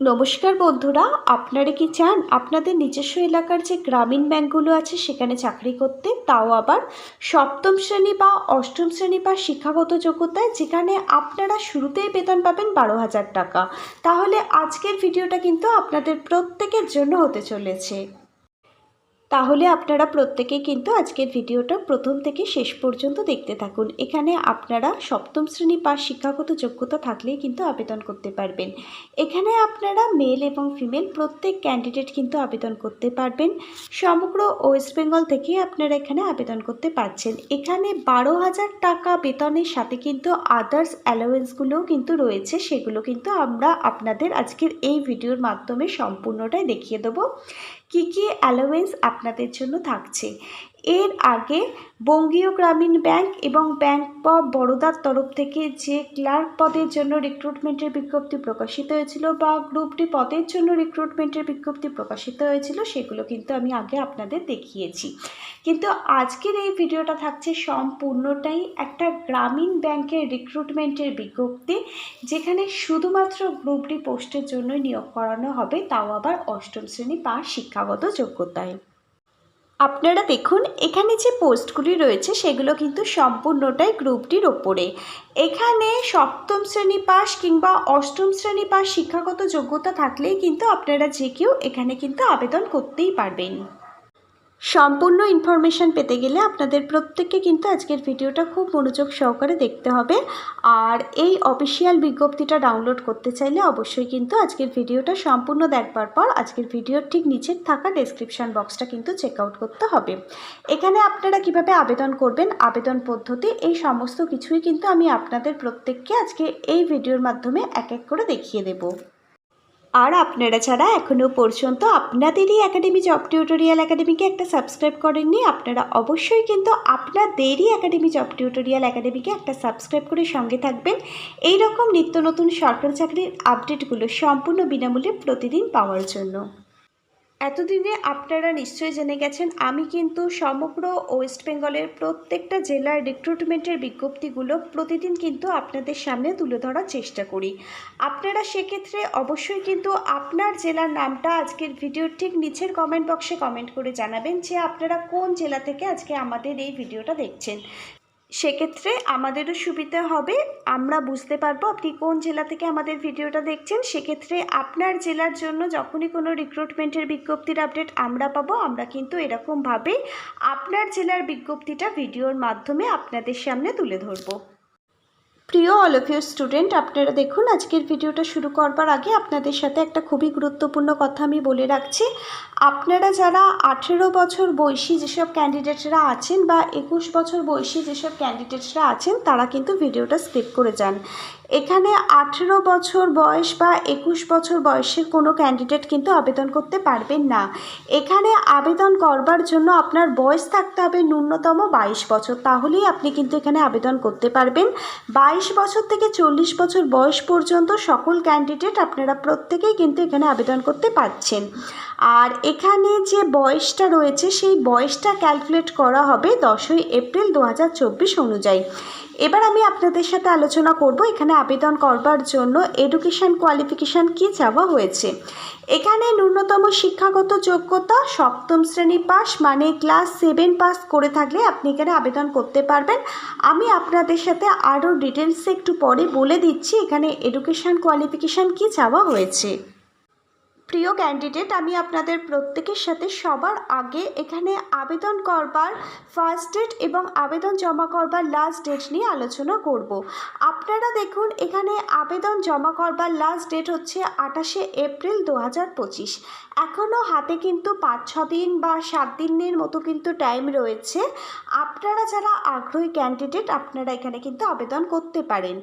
নমস্কার বন্ধুরা, আপনারা কি চান? আপনাদের নিজস্ব এলাকার যে গ্রামীণ ব্যাঙ্কগুলো আছে, সেখানে চাকরি করতে, তাও আবার সপ্তম শ্রেণি বা অষ্টম শ্রেণি বা শিক্ষাগত যোগ্যতায়, যেখানে আপনারা শুরুতেই বেতন পাবেন বারো হাজার টাকা। তাহলে আজকের ভিডিওটা কিন্তু আপনাদের প্রত্যেকের জন্য হতে চলেছে। তাহলে আপনারা প্রত্যেকেই কিন্তু আজকের ভিডিওটা প্রথম থেকে শেষ পর্যন্ত দেখতে থাকুন। এখানে আপনারা সপ্তম শ্রেণি পাস শিক্ষাগত যোগ্যতা থাকলেই কিন্তু আবেদন করতে পারবেন। এখানে আপনারা মেল এবং ফিমেল প্রত্যেক ক্যান্ডিডেট কিন্তু আবেদন করতে পারবেন। সমগ্র ওয়েস্ট বেঙ্গল থেকে আপনারা এখানে আবেদন করতে পারছেন। এখানে বারো হাজার টাকা বেতনের সাথে কিন্তু আদার্স অ্যালাওয়েন্সগুলোও কিন্তু রয়েছে। সেগুলো কিন্তু আমরা আপনাদের আজকের এই ভিডিওর মাধ্যমে সম্পূর্ণটাই দেখিয়ে দেবো। কী কী অ্যালোয়েন্স আপনাদের জন্য থাকছে? এর আগে বঙ্গীয় গ্রামীণ ব্যাংক এবং ব্যাংক অফ বরোদার তরফ থেকে যে ক্লার্ক পদের জন্য রিক্রুটমেন্টের বিজ্ঞপ্তি প্রকাশিত হয়েছিল বা গ্রুপ ডি পদের জন্য রিক্রুটমেন্টের বিজ্ঞপ্তি প্রকাশিত হয়েছিল, সেগুলো কিন্তু আমি আগে আপনাদের দেখিয়েছি। কিন্তু আজকের এই ভিডিওটা থাকছে সম্পূর্ণটাই একটা গ্রামীণ ব্যাংকের রিক্রুটমেন্টের বিজ্ঞপ্তি, যেখানে শুধুমাত্র গ্রুপ ডি পোস্টের জন্য নিয়োগ করানো হবে, তাও আবার অষ্টম শ্রেণি বা শিক্ষাগত যোগ্যতায়। আপনারা দেখুন, এখানে যে পোস্টগুলি রয়েছে, সেগুলো কিন্তু সম্পূর্ণটাই গ্রুপটির ওপরে। এখানে সপ্তম শ্রেণি পাস কিংবা অষ্টম শ্রেণি পাস শিক্ষাগত যোগ্যতা থাকলেই কিন্তু আপনারা যে কেউ এখানে কিন্তু আবেদন করতেই পারবেন। সম্পূর্ণ ইনফরমেশান পেতে গেলে আপনাদের প্রত্যেককে কিন্তু আজকের ভিডিওটা খুব মনোযোগ সহকারে দেখতে হবে। আর এই অফিসিয়াল বিজ্ঞপ্তিটা ডাউনলোড করতে চাইলে অবশ্যই কিন্তু আজকের ভিডিওটা সম্পূর্ণ দেখবার পর আজকের ভিডিওর ঠিক নিচের থাকা ডেসক্রিপশান বক্সটা কিন্তু চেক আউট করতে হবে। এখানে আপনারা কীভাবে আবেদন করবেন, আবেদন পদ্ধতি, এই সমস্ত কিছুই কিন্তু আমি আপনাদের প্রত্যেককে আজকে এই ভিডিওর মাধ্যমে এক এক করে দেখিয়ে দেবো। আর আপনারা ছাড়া এখনও পর্যন্ত আপনাদেরই একাডেমি জব টিউটোরিয়াল একাডেমিকে একটা সাবস্ক্রাইব করেননি, আপনারা অবশ্যই কিন্তু আপনাদেরই একাডেমি জব টিউটোরিয়াল একাডেমিকে একটা সাবস্ক্রাইব করে সঙ্গে থাকবেন। এই রকম নিত্য নতুন সরকারি চাকরির আপডেটগুলো সম্পূর্ণ বিনামূল্যে প্রতিদিন পাওয়ার জন্য। এতদিনে আপনারা নিশ্চয়ই জেনে গেছেন, আমি কিন্তু সমগ্র ওয়েস্ট বেঙ্গলের প্রত্যেকটা জেলার রিক্রুটমেন্টের বিজ্ঞপ্তিগুলো প্রতিদিন কিন্তু আপনাদের সামনে তুলে ধরার চেষ্টা করি। আপনারা সেক্ষেত্রে অবশ্যই কিন্তু আপনার জেলার নামটা আজকের ভিডিওর ঠিক নিচের কমেন্ট বক্সে কমেন্ট করে জানাবেন যে আপনারা কোন জেলা থেকে আজকে আমাদের এই ভিডিওটা দেখছেন। সেক্ষেত্রে আমাদেরও সুবিধা হবে। আমরা বুঝতে পারব আপনি কোন জেলা থেকে আমাদের ভিডিওটা দেখছেন। সেক্ষেত্রে আপনার জেলার জন্য যখনই কোনো রিক্রুটমেন্টের বিজ্ঞপ্তির আপডেট আমরা পাবো, আমরা কিন্তু এরকমভাবে আপনার জেলার বিজ্ঞপ্তিটা ভিডিওর মাধ্যমে আপনাদের সামনে তুলে ধরবো। প্রিয় অল অফ ইউর স্টুডেন্ট আপনারা দেখুন, আজকের ভিডিওটা শুরু করবার আগে আপনাদের সাথে একটা খুবই গুরুত্বপূর্ণ কথা আমি বলে রাখছি। আপনারা যারা আঠেরো বছর বয়সী যেসব ক্যান্ডিডেটরা আছেন বা একুশ বছর বয়সী যেসব ক্যান্ডিডেটরা আছেন, তারা কিন্তু ভিডিওটা স্কিপ করে যান। এখানে আঠেরো বছর বয়স বা একুশ বছর বয়সের কোনো ক্যান্ডিডেট কিন্তু আবেদন করতে পারবেন না। এখানে আবেদন করবার জন্য আপনার বয়স থাকতে হবে ন্যূনতম বাইশ বছর। তাহলেই আপনি কিন্তু এখানে আবেদন করতে পারবেন। বাইশ বছর থেকে চল্লিশ বছর বয়স পর্যন্ত সকল ক্যান্ডিডেট আপনারা প্রত্যেকেই কিন্তু এখানে আবেদন করতে পারছেন। আর এখানে যে বয়সটা রয়েছে, সেই বয়সটা ক্যালকুলেট করা হবে দশই এপ্রিল দু হাজার চব্বিশ অনুযায়ী। এবার আমি আপনাদের সাথে আলোচনা করব এখানে আবেদন করবার জন্য এডুকেশান কোয়ালিফিকেশান কি চাওয়া হয়েছে। এখানে ন্যূনতম শিক্ষাগত যোগ্যতা সপ্তম শ্রেণি পাস মানে ক্লাস সেভেন পাস করে থাকলে আপনি এখানে আবেদন করতে পারবেন। আমি আপনাদের সাথে আরও ডিটেলসে একটু পরে বলে দিচ্ছি এখানে এডুকেশান কোয়ালিফিকেশান কি চাওয়া হয়েছে। প্রিয় ক্যান্ডিডেট আমি আপনাদের প্রত্যেকের সাথে সবার আগে এখানে আবেদন করবার ফার্স্ট ডেট এবং আবেদন জমা করবার লাস্ট ডেট নিয়ে আলোচনা করব। আপনারা দেখুন, এখানে আবেদন জমা করবার লাস্ট ডেট হচ্ছে আঠাশে এপ্রিল দু হাজার পঁচিশ। এখনও হাতে কিন্তু পাঁচ, ছ দিন বা সাত দিনের মতো কিন্তু টাইম রয়েছে। আপনারা যারা আগ্রহী ক্যান্ডিডেট আপনারা এখানে কিন্তু আবেদন করতে পারেন।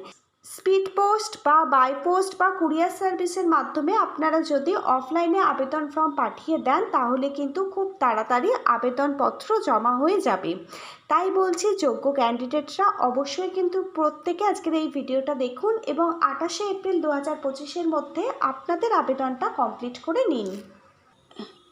স্পিড পোস্ট বা বাই পোস্ট বা কুরিয়ার সার্ভিসের মাধ্যমে আপনারা যদি অফলাইনে আবেদন ফর্ম পাঠিয়ে দেন, তাহলে কিন্তু খুব তাড়াতাড়ি আবেদনপত্র জমা হয়ে যাবে। তাই বলছি, যোগ্য ক্যান্ডিডেটরা অবশ্যই কিন্তু প্রত্যেকে আজকের এই ভিডিওটা দেখুন এবং আঠাশে এপ্রিল দু হাজার পঁচিশের মধ্যে আপনাদের আবেদনটা কমপ্লিট করে নিন।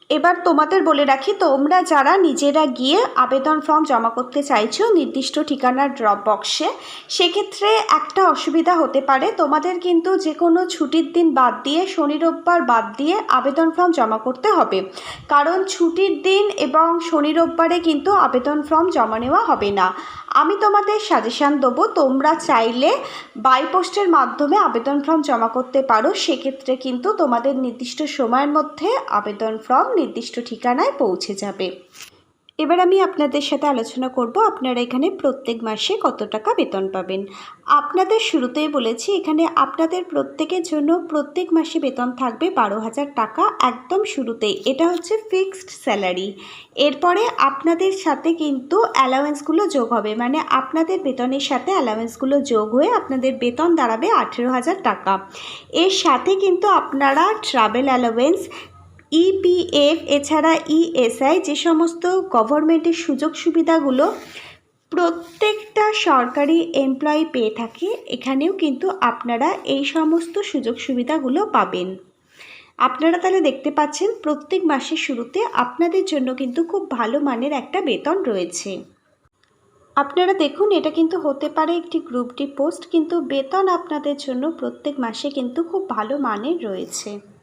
এবার তোমাদের বলে রাখি, তোমরা যারা নিজেরা গিয়ে আবেদন ফর্ম জমা করতে চাইছো নির্দিষ্ট ঠিকানার ড্রপ বক্সে সেক্ষেত্রে একটা অসুবিধা হতে পারে। তোমাদের কিন্তু যে কোনো ছুটির দিন বাদ দিয়ে, শনি রোববার বাদ দিয়ে আবেদন ফর্ম জমা করতে হবে। কারণ ছুটির দিন এবং শনি রোববারে কিন্তু আবেদন ফর্ম জমা নেওয়া হবে না। আমি তোমাদের সাজেশান দেবো, তোমরা চাইলে বাইপোস্টের মাধ্যমে আবেদন ফর্ম জমা করতে পারো। সেক্ষেত্রে কিন্তু তোমাদের নির্দিষ্ট সময়ের মধ্যে আবেদন ফর্ম নির্দিষ্ট ঠিকানায় পৌঁছে যাবে। এবার আমি আপনাদের সাথে আলোচনা করব আপনারা এখানে প্রত্যেক মাসে কত টাকা বেতন পাবেন। আপনাদের শুরুতেই বলেছি, এখানে আপনাদের প্রত্যেকের জন্য প্রত্যেক মাসে বেতন থাকবে বারো হাজার টাকা একদম শুরুতেই। এটা হচ্ছে ফিক্সড স্যালারি। এরপরে আপনাদের সাথে কিন্তু অ্যালাওয়েন্সগুলো যোগ হবে মানে আপনাদের বেতনের সাথে অ্যালাওয়েন্সগুলো যোগ হয়ে আপনাদের বেতন দাঁড়াবে আঠেরো হাজার টাকা। এর সাথে কিন্তু আপনারা ট্রাভেল অ্যালাওয়েন্স ইপিএফ, এছাড়া ইএসআই যে সমস্ত গভর্নমেন্টের সুযোগ সুবিধাগুলো প্রত্যেকটা সরকারি এমপ্লয়ি পেয়ে থাকে, এখানেও কিন্তু আপনারা এই সমস্ত সুযোগ সুবিধাগুলো পাবেন। আপনারা তাহলে দেখতে পাচ্ছেন, প্রত্যেক মাসের শুরুতে আপনাদের জন্য কিন্তু খুব ভালো মানের একটা বেতন রয়েছে। আপনারা দেখুন, এটা কিন্তু হতে পারে একটি গ্রুপ ডি পোস্ট কিন্তু বেতন আপনাদের জন্য প্রত্যেক মাসে কিন্তু খুব ভালো মানের রয়েছে।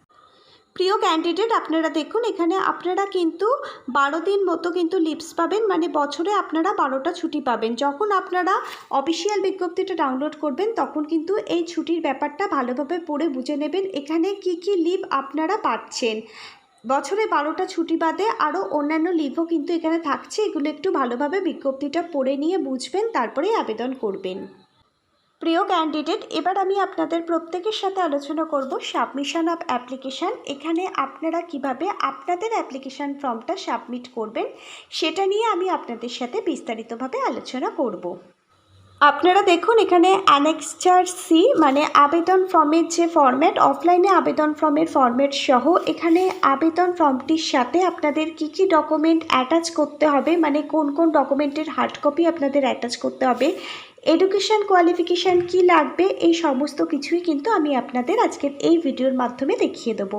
প্রিয় ক্যান্ডিডেট আপনারা দেখুন, এখানে আপনারা কিন্তু বারো দিন মতো কিন্তু লিপস পাবেন মানে বছরে আপনারা বারোটা ছুটি পাবেন। যখন আপনারা অফিসিয়াল বিজ্ঞপ্তিটা ডাউনলোড করবেন, তখন কিন্তু এই ছুটির ব্যাপারটা ভালোভাবে পড়ে বুঝে নেবেন, এখানে কি কি লিভ আপনারা পাচ্ছেন। বছরে বারোটা ছুটি বাদে আরও অন্যান্য লিভও কিন্তু এখানে থাকছে, এগুলো একটু ভালোভাবে বিজ্ঞপ্তিটা পড়ে নিয়ে বুঝবেন, তারপরেই আবেদন করবেন। প্রিয় ক্যান্ডিডেট এবার আমি আপনাদের প্রত্যেকের সাথে আলোচনা করব সাবমিশন অফ অ্যাপ্লিকেশান এখানে আপনারা কীভাবে আপনাদের অ্যাপ্লিকেশান ফর্মটা সাবমিট করবেন, সেটা নিয়ে আমি আপনাদের সাথে বিস্তারিতভাবে আলোচনা করব। আপনারা দেখুন, এখানে অ্যানেক্সচার সি মানে আবেদন ফর্মের যে ফর্ম্যাট অফলাইনে আবেদন ফর্মের ফর্ম্যাট সহ, এখানে আবেদন ফর্মটির সাথে আপনাদের কি কি ডকুমেন্ট অ্যাটাচ করতে হবে মানে কোন কোন ডকুমেন্টের হার্ড কপি আপনাদের অ্যাটাচ করতে হবে এডুকেশান কোয়ালিফিকেশান কি লাগবে, এই সমস্ত কিছুই কিন্তু আমি আপনাদের আজকের এই ভিডিওর মাধ্যমে দেখিয়ে দেবো।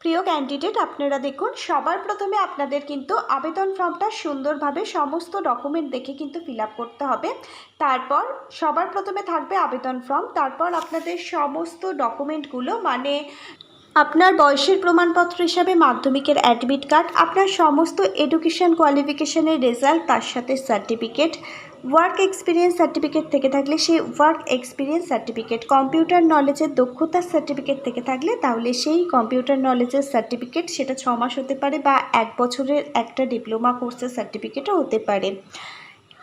প্রিয় ক্যান্ডিডেট আপনারা দেখুন, সবার প্রথমে আপনাদের কিন্তু আবেদন ফর্মটা সুন্দরভাবে সমস্ত ডকুমেন্ট দেখে কিন্তু ফিল করতে হবে। তারপর সবার প্রথমে থাকবে আবেদন ফর্ম, তারপর আপনাদের সমস্ত ডকুমেন্টগুলো মানে আপনার বয়সের প্রমাণপত্র হিসাবে মাধ্যমিকের অ্যাডমিট কার্ড আপনার সমস্ত এডুকেশন কোয়ালিফিকেশানের রেজাল্ট তার সাথে সার্টিফিকেট ওয়ার্ক এক্সপিরিয়েন্স সার্টিফিকেট থেকে থাকলে সেই ওয়ার্ক এক্সপিরিয়েন্স সার্টিফিকেট কম্পিউটার নলেজের দক্ষতার সার্টিফিকেট থেকে থাকলে তাহলে সেই কম্পিউটার নলেজের সার্টিফিকেট সেটা ছ মাস হতে পারে বা এক বছরের একটা ডিপ্লোমা কোর্সের সার্টিফিকেটও হতে পারে।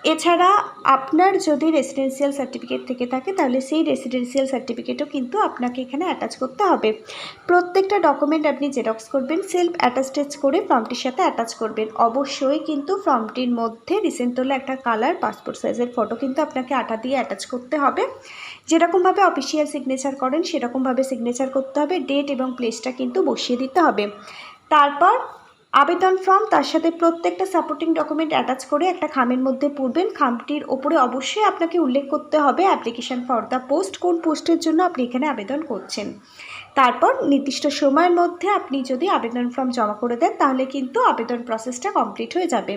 এছাড়া আপনার যদি রেসিডেন্সিয়াল সার্টিফিকেট থেকে থাকে, তাহলে সেই রেসিডেন্সিয়াল সার্টিফিকেটও কিন্তু আপনাকে এখানে অ্যাটাচ করতে হবে। প্রত্যেকটা ডকুমেন্ট আপনি জেরক্স করবেন সেলফ অ্যাটাস্টেজ করে ফর্মটির সাথে অ্যাটাচ করবেন। অবশ্যই কিন্তু ফর্মটির মধ্যে রিসেন্ট হলে একটা কালার পাসপোর্ট সাইজের ফটো কিন্তু আপনাকে আটা দিয়ে অ্যাটাচ করতে হবে। যেরকমভাবে অফিসিয়াল সিগনেচার করেন, সেরকমভাবে সিগনেচার করতে হবে। ডেট এবং প্লেসটা কিন্তু বসিয়ে দিতে হবে। তারপর আবেদন ফর্ম, তার সাথে প্রত্যেকটা সাপোর্টিং ডকুমেন্ট অ্যাটাচ করে একটা খামের মধ্যে পুরবেন খামটির ওপরে অবশ্যই আপনাকে উল্লেখ করতে হবে অ্যাপ্লিকেশান ফর দ্য পোস্ট কোন পোস্টের জন্য আপনি এখানে আবেদন করছেন। তারপর নির্দিষ্ট সময়ের মধ্যে আপনি যদি আবেদন ফর্ম জমা করে দেন, তাহলে কিন্তু আবেদন প্রসেসটা কমপ্লিট হয়ে যাবে।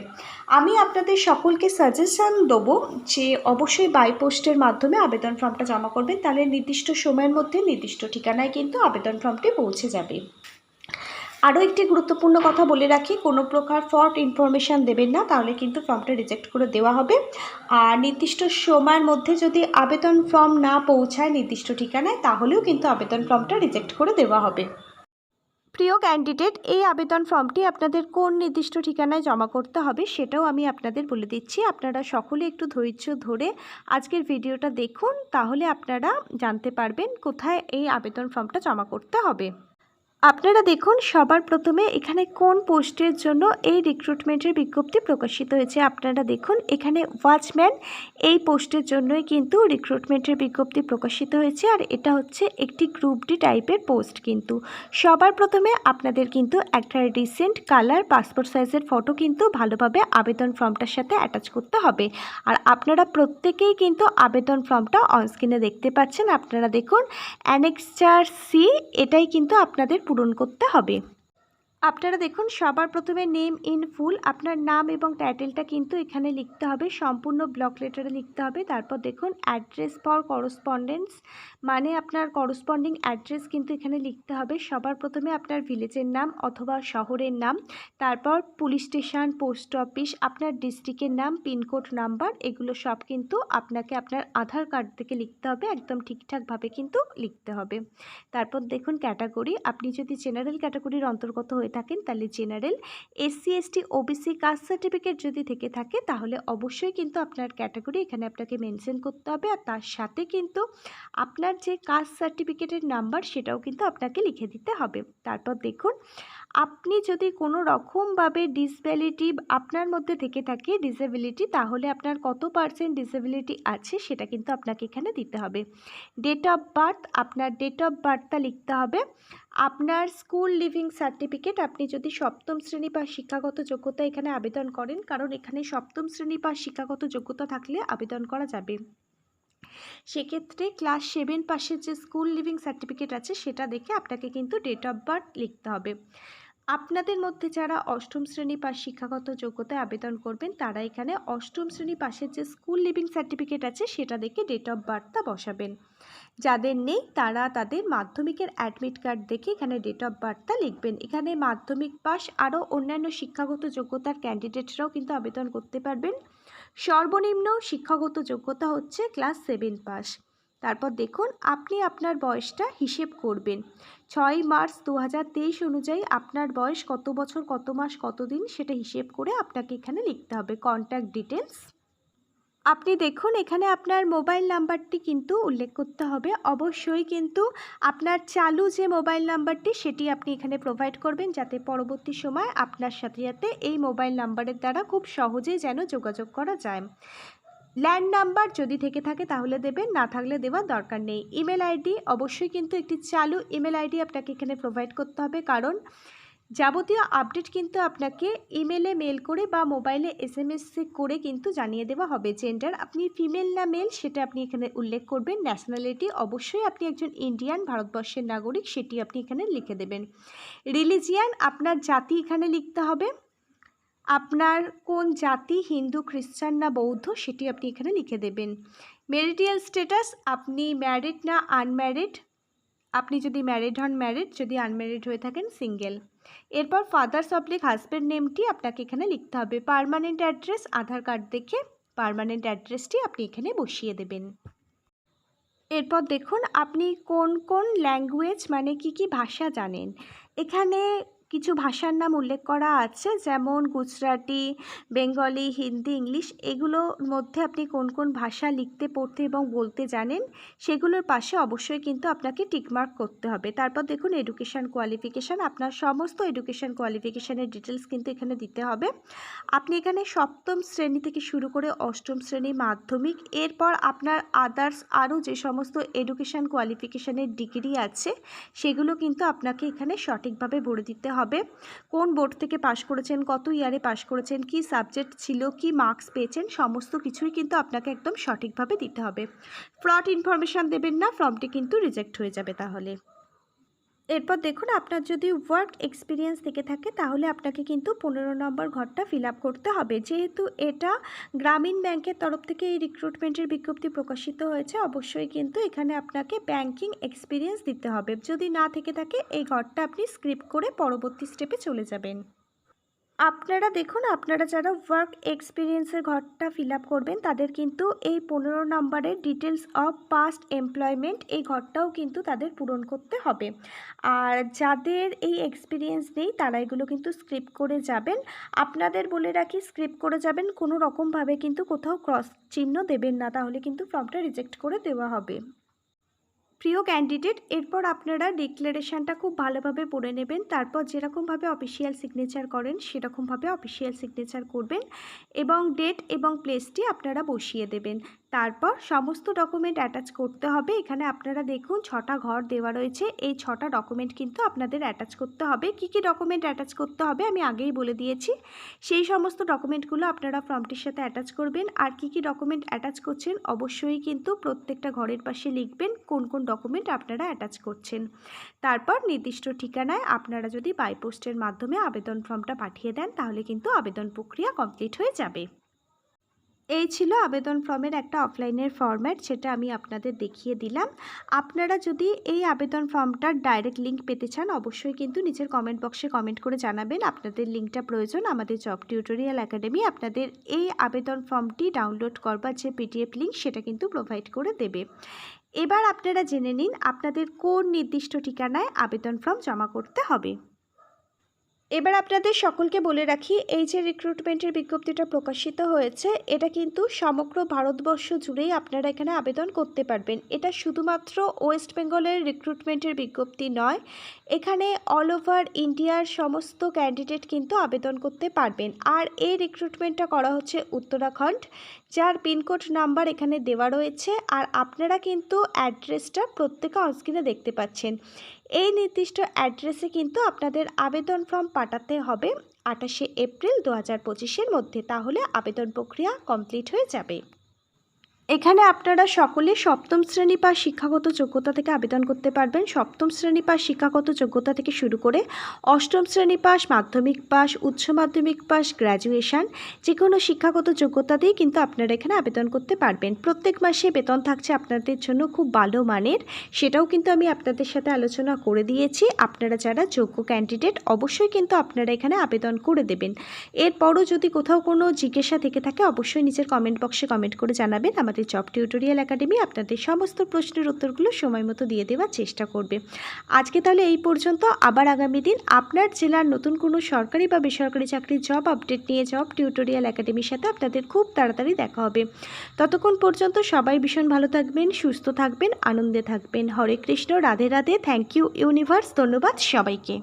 আমি আপনাদের সকলকে সাজেশান দেবো যে অবশ্যই বাই পোস্টের মাধ্যমে আবেদন ফর্মটা জমা করবেন, তাহলে নির্দিষ্ট সময়ের মধ্যে নির্দিষ্ট ঠিকানায় কিন্তু আবেদন ফর্মটি পৌঁছে যাবে। আরও একটি গুরুত্বপূর্ণ কথা বলে রাখি, কোনো প্রকার ফল্ট ইনফরমেশান দেবেন না, তাহলে কিন্তু ফর্মটা রিজেক্ট করে দেওয়া হবে। আর নির্দিষ্ট সময়ের মধ্যে যদি আবেদন ফর্ম না পৌঁছায় নির্দিষ্ট ঠিকানায়, তাহলেও কিন্তু আবেদন ফর্মটা রিজেক্ট করে দেওয়া হবে। প্রিয় ক্যান্ডিডেট এই আবেদন ফর্মটি আপনাদের কোন নির্দিষ্ট ঠিকানায় জমা করতে হবে, সেটাও আমি আপনাদের বলে দিচ্ছি। আপনারা সকলে একটু ধৈর্য ধরে আজকের ভিডিওটা দেখুন, তাহলে আপনারা জানতে পারবেন কোথায় এই আবেদন ফর্মটা জমা করতে হবে। আপনারা দেখুন সবার প্রথমে এখানে কোন পোস্টের জন্য এই রিক্রুটমেন্টের বিজ্ঞপ্তি প্রকাশিত হয়েছে। আপনারা দেখুন এখানে ওয়াচম্যান এই পোস্টের জন্যই কিন্তু রিক্রুটমেন্টের বিজ্ঞপ্তি প্রকাশিত হয়েছে আর এটা হচ্ছে একটি গ্রুপ ডি টাইপের পোস্ট কিন্তু। সবার প্রথমে আপনাদের কিন্তু একটা রিসেন্ট কালার পাসপোর্ট সাইজের ফটো কিন্তু ভালোভাবে আবেদন ফর্মটার সাথে অ্যাটাচ করতে হবে। আর আপনারা প্রত্যেকেই কিন্তু আবেদন ফর্মটা অনস্ক্রিনে দেখতে পাচ্ছেন। আপনারা দেখুন অ্যানেক্সচার সি এটাই কিন্তু আপনাদের পূরণ করতে হবে। আপনারা দেখুন, সবার প্রথমে নেম ইন ফুল আপনার নাম এবং টাইটেলটা কিন্তু এখানে লিখতে হবে, সম্পূর্ণ ব্লক লেটারে লিখতে হবে। তারপর দেখুন অ্যাড্রেস ফর করসপন্ডেন্স মানে আপনার করসপন্ডিং অ্যাড্রেস কিন্তু এখানে লিখতে হবে। সবার প্রথমে আপনার ভিলেজের নাম অথবা শহরের নাম, তারপর পুলিশ স্টেশন পোস্ট অফিস আপনার ডিস্ট্রিক্টের নাম পিনকোড নাম্বার এগুলো সব কিন্তু আপনাকে আপনার আধার কার্ড থেকে লিখতে হবে, একদম ঠিকঠাকভাবে কিন্তু লিখতে হবে। তারপর দেখুন ক্যাটাগরি আপনি যদি জেনারেল ক্যাটাগরির অন্তর্গত হয়ে থাকেন, তাহলে general SC ST OBC caste certificate যদি থেকে থাকে, তাহলে অবশ্যই কিন্তু আপনার ক্যাটাগরি এখানে আপনাকে মেনশন করতে হবে। আর তার সাথে কিন্তু আপনার যে কাস্ট সার্টিফিকেটের নাম্বার সেটাও কিন্তু আপনাকে লিখে দিতে হবে। তারপর দেখুন, আপনি যদি কোনো রকমভাবে ডিসবিলিটি আপনার মধ্যে থেকে থাকে ডিসেবিলিটি তাহলে আপনার কত পার্সেন্ট ডিসেবিলিটি আছে সেটা কিন্তু আপনাকে এখানে দিতে হবে। ডেট অফ বার্থ আপনার ডেট অফ বার্থটা লিখতে হবে। আপনার স্কুল লিভিং সার্টিফিকেট আপনি যদি সপ্তম শ্রেণি বা শিক্ষাগত যোগ্যতা এখানে আবেদন করেন, কারণ এখানে সপ্তম শ্রেণি বা শিক্ষাগত যোগ্যতা থাকলে আবেদন করা যাবে। সেক্ষেত্রে ক্লাস সেভেন পাশের যে স্কুল লিভিং সার্টিফিকেট আছে, সেটা দেখে আপনাকে কিন্তু ডেট অফ বার্থ লিখতে হবে। আপনাদের মধ্যে যারা অষ্টম শ্রেণি পাস শিক্ষাগত যোগ্যতায় আবেদন করবেন, তারা এখানে অষ্টম শ্রেণি পাশের যে স্কুল লিভিং সার্টিফিকেট আছে, সেটা দেখে ডেট অফ বার্থটা বসাবেন। যাদের নেই, তারা তাদের মাধ্যমিকের অ্যাডমিট কার্ড দেখে এখানে ডেট অফ বার্থটা লিখবেন। এখানে মাধ্যমিক পাস আরও অন্যান্য শিক্ষাগত যোগ্যতার ক্যান্ডিডেটরাও কিন্তু আবেদন করতে পারবেন। সর্বনিম্ন শিক্ষাগত যোগ্যতা হচ্ছে ক্লাস সেভেন পাস তারপর দেখুন, আপনি আপনার বয়সটা হিসেব করবেন। ছয় মার্চ দু হাজার তেইশ অনুযায়ী আপনার বয়স কত বছর, কত মাস কত দিন সেটা হিসেব করে আপনাকে এখানে লিখতে হবে। কন্ট্যাক্ট ডিটেলস আপনি দেখুন, এখানে আপনার মোবাইল নাম্বারটি কিন্তু উল্লেখ করতে হবে। অবশ্যই কিন্তু আপনার চালু যে মোবাইল নাম্বারটি, সেটি আপনি এখানে প্রোভাইড করবেন যাতে পরবর্তী সময় আপনার সাথে সাথে এই মোবাইল নাম্বারের দ্বারা খুব সহজেই যেন যোগাযোগ করা যায়। ল্যান্ড নাম্বার যদি থেকে থাকে তাহলে দেবেন, না থাকলে দেওয়ার দরকার নেই। ইমেল আইডি, অবশ্যই কিন্তু একটি চালু ইমেল আইডি আপনাকে এখানে প্রোভাইড করতে হবে। কারণ যাবতীয় আপডেট কিন্তু আপনাকে ইমেলে মেল করে বা মোবাইলে এস এম করে কিন্তু জানিয়ে দেওয়া হবে। জেন্ডার আপনি ফিমেল না মেল সেটা আপনি এখানে উল্লেখ করবেন। ন্যাশনালিটি অবশ্যই আপনি একজন ইন্ডিয়ান ভারতবর্ষের নাগরিক সেটি আপনি এখানে লিখে দেবেন। রিলিজিয়ান আপনার জাতি এখানে লিখতে হবে। আপনার কোন জাতি হিন্দু, খ্রিস্টান না বৌদ্ধ সেটি আপনি এখানে লিখে দেবেন। মেরিটিয়াল স্ট্যাটাস আপনি ম্যারিড না আনম্যারিড আপনি যদি ম্যারিড হন ম্যারিড যদি আনম্যারিড হয়ে থাকেন সিঙ্গেল এরপর ফাদার্স অবলিক হাজব্যান্ড নেমটি আপনাকে এখানে লিখতে হবে। পারমানেন্ট অ্যাড্রেস আধার কার্ড দেখে পারমানেন্ট অ্যাড্রেসটি আপনি এখানে বসিয়ে দেবেন। এরপর দেখুন, আপনি কোন কোন ল্যাঙ্গুয়েজ মানে কি কি ভাষা জানেন? এখানে কিছু ভাষার নাম উল্লেখ করা আছে, যেমন গুজরাটি, বেঙ্গলি, হিন্দি, ইংলিশ। এগুলোর মধ্যে আপনি কোন কোন ভাষা লিখতে, পড়তে এবং বলতে জানেন, সেগুলোর পাশে অবশ্যই কিন্তু আপনাকে টিকমার্ক করতে হবে। তারপর দেখুন এডুকেশান কোয়ালিফিকেশান আপনার সমস্ত এডুকেশান কোয়ালিফিকেশানের ডিটেলস কিন্তু এখানে দিতে হবে। আপনি এখানে সপ্তম শ্রেণি থেকে শুরু করে অষ্টম শ্রেণি মাধ্যমিক, এরপর আপনার আদার্স আরও যে সমস্ত এডুকেশান কোয়ালিফিকেশানের ডিগ্রি আছে, সেগুলো কিন্তু আপনাকে এখানে সঠিকভাবে ভরে দিতে হবে? কোন বোর্ড থেকে পাশ করেছেন? কত ইয়ারে পাশ করেছেন? কি সাবজেক্ট ছিল? কি মার্কস পেয়েছেন? সমস্ত কিছুই কিন্তু আপনাকে একদম সঠিকভাবে দিতে হবে। ফ্রড ইনফরমেশান দেবেন না, ফর্মটি কিন্তু রিজেক্ট হয়ে যাবে তাহলে। এরপর দেখুন, আপনার যদি ওয়ার্ক এক্সপিরিয়েন্স থেকে থাকে, তাহলে আপনাকে কিন্তু পনেরো নম্বর ঘরটা ফিল করতে হবে। যেহেতু এটা গ্রামীণ ব্যাংকের তরফ থেকে এই রিক্রুটমেন্টের বিজ্ঞপ্তি প্রকাশিত হয়েছে, অবশ্যই কিন্তু এখানে আপনাকে ব্যাংকিং এক্সপিরিয়েন্স দিতে হবে। যদি না থেকে থাকে, এই ঘরটা আপনি স্ক্রিপ্ট করে পরবর্তী স্টেপে চলে যাবেন। আপনারা দেখুন, আপনারা যারা ওয়ার্ক এক্সপিরিয়েন্সের ঘরটা ফিল করবেন, তাদের কিন্তু এই পনেরো নম্বরের ডিটেলস অফ পাস্ট এমপ্লয়মেন্ট এই ঘরটাও কিন্তু তাদের পূরণ করতে হবে। আর যাদের এই এক্সপিরিয়েন্স নেই, তারা এগুলো কিন্তু স্ক্রিপ্ট করে যাবেন। আপনাদের বলে রাখি স্ক্রিপ্ট করে যাবেন, কোনো রকমভাবে কিন্তু কোথাও ক্রস চিহ্ন দেবেন না, তাহলে কিন্তু ফর্মটা রিজেক্ট করে দেওয়া হবে। প্রিয় ক্যান্ডিডেট এরপর আপনারা ডিক্লারেশানটা খুব ভালোভাবে পড়ে নেবেন। তারপর যেরকমভাবে অফিসিয়াল সিগনেচার করেন, সেরকমভাবে অফিসিয়াল সিগনেচার করবেন এবং ডেট এবং প্লেসটি আপনারা বসিয়ে দেবেন। তারপর সমস্ত ডকুমেন্ট অ্যাটাচ করতে হবে। এখানে আপনারা দেখুন ছটা ঘর দেওয়া রয়েছে। এই ছটা ডকুমেন্ট কিন্তু আপনাদের অ্যাটাচ করতে হবে। কি কি ডকুমেন্ট অ্যাটাচ করতে হবে আমি আগেই বলে দিয়েছি। সেই সমস্ত ডকুমেন্টগুলো আপনারা ফর্মটির সাথে অ্যাটাচ করবেন। আর কি কি ডকুমেন্ট অ্যাটাচ করছেন অবশ্যই কিন্তু প্রত্যেকটা ঘরের পাশে লিখবেন কোন কোন ডকুমেন্ট আপনারা অ্যাটাচ করছেন। তারপর নির্দিষ্ট ঠিকানায় আপনারা যদি বাইপোস্টের মাধ্যমে আবেদন ফর্মটা পাঠিয়ে দেন তাহলে কিন্তু আবেদন প্রক্রিয়া কমপ্লিট হয়ে যাবে। এই ছিল আবেদন ফর্মের একটা অফলাইনের ফর্ম্যাট সেটা আমি আপনাদের দেখিয়ে দিলাম। আপনারা যদি এই আবেদন ফর্মটার ডাইরেক্ট লিঙ্ক পেতে চান, অবশ্যই কিন্তু নিচের কমেন্ট বক্সে কমেন্ট করে জানাবেন। আপনাদের লিঙ্কটা প্রয়োজন, আমাদের জব টিউটোরিয়াল একাডেমি আপনাদের এই আবেদন ফর্মটি ডাউনলোড করবার যে পিডিএফ লিঙ্ক সেটা কিন্তু প্রোভাইড করে দেবে। এবার আপনারা জেনে নিন, আপনাদের কোন নির্দিষ্ট ঠিকানায় আবেদন ফর্ম জমা করতে হবে। এবার আপনাদের সকলকে বলে রাখি, এই যে রিক্রুটমেন্টের বিজ্ঞপ্তিটা প্রকাশিত হয়েছে, এটা কিন্তু সমগ্র ভারতবর্ষ জুড়েই আপনারা এখানে আবেদন করতে পারবেন। এটা শুধুমাত্র ওয়েস্ট বেঙ্গলের রিক্রুটমেন্টের বিজ্ঞপ্তি নয়, এখানে অল ওভার ইন্ডিয়ার সমস্ত ক্যান্ডিডেট কিন্তু আবেদন করতে পারবেন। আর এই রিক্রুটমেন্টটা করা হচ্ছে উত্তরাখণ্ড। যার পিনকোড নাম্বার এখানে দেওয়া রয়েছে আর আপনারা কিন্তু অ্যাড্রেসটা প্রত্যেকে অনস্ক্রিনে দেখতে পাচ্ছেন। এই নির্দিষ্ট অ্যাড্রেসে কিন্তু আপনাদের আবেদন ফর্ম পাঠাতে হবে আঠাশে এপ্রিল দু হাজার মধ্যে। তাহলে আবেদন প্রক্রিয়া কমপ্লিট হয়ে যাবে। এখানে আপনারা সকলে সপ্তম শ্রেণি পাস শিক্ষাগত যোগ্যতা থেকে আবেদন করতে পারবেন। সপ্তম শ্রেণি পাস শিক্ষাগত যোগ্যতা থেকে শুরু করে অষ্টম শ্রেণি পাস মাধ্যমিক পাস উচ্চ মাধ্যমিক পাস গ্র্যাজুয়েশন যে কোনো শিক্ষাগত যোগ্যতা দিয়ে কিন্তু আপনারা এখানে আবেদন করতে পারবেন। প্রত্যেক মাসে বেতন থাকছে আপনাদের জন্য খুব ভালো মানের। সেটাও কিন্তু আমি আপনাদের সাথে আলোচনা করে দিয়েছি। আপনারা যারা যোগ্য ক্যান্ডিডেট অবশ্যই কিন্তু আপনারা এখানে আবেদন করে দেবেন। এরপরও যদি কোথাও কোনো জিজ্ঞাসা থেকে থাকে, অবশ্যই নিজের কমেন্ট বক্সে কমেন্ট করে জানাবেন। আমাদের জব টিউটোরিয়াল একাডেমি আপনাদের সমস্ত প্রশ্নের উত্তরগুলো সময় মতো দিয়ে দেওয়ার চেষ্টা করবে। আজকে তাহলে এই পর্যন্ত। আবার আগামী দিন আপনার জেলার নতুন কোনো সরকারি বা বেসরকারি চাকরির জব আপডেট নিয়ে জব টিউটোরিয়াল একাডেমির সাথে আপনাদের খুব তাড়াতাড়ি দেখা হবে। ততক্ষণ পর্যন্ত সবাই ভীষণ ভালো থাকবেন, সুস্থ থাকবেন, আনন্দে থাকবেন। Hare Krishna, Radhe Radhe. Thank you universe ধন্যবাদ সবাইকে।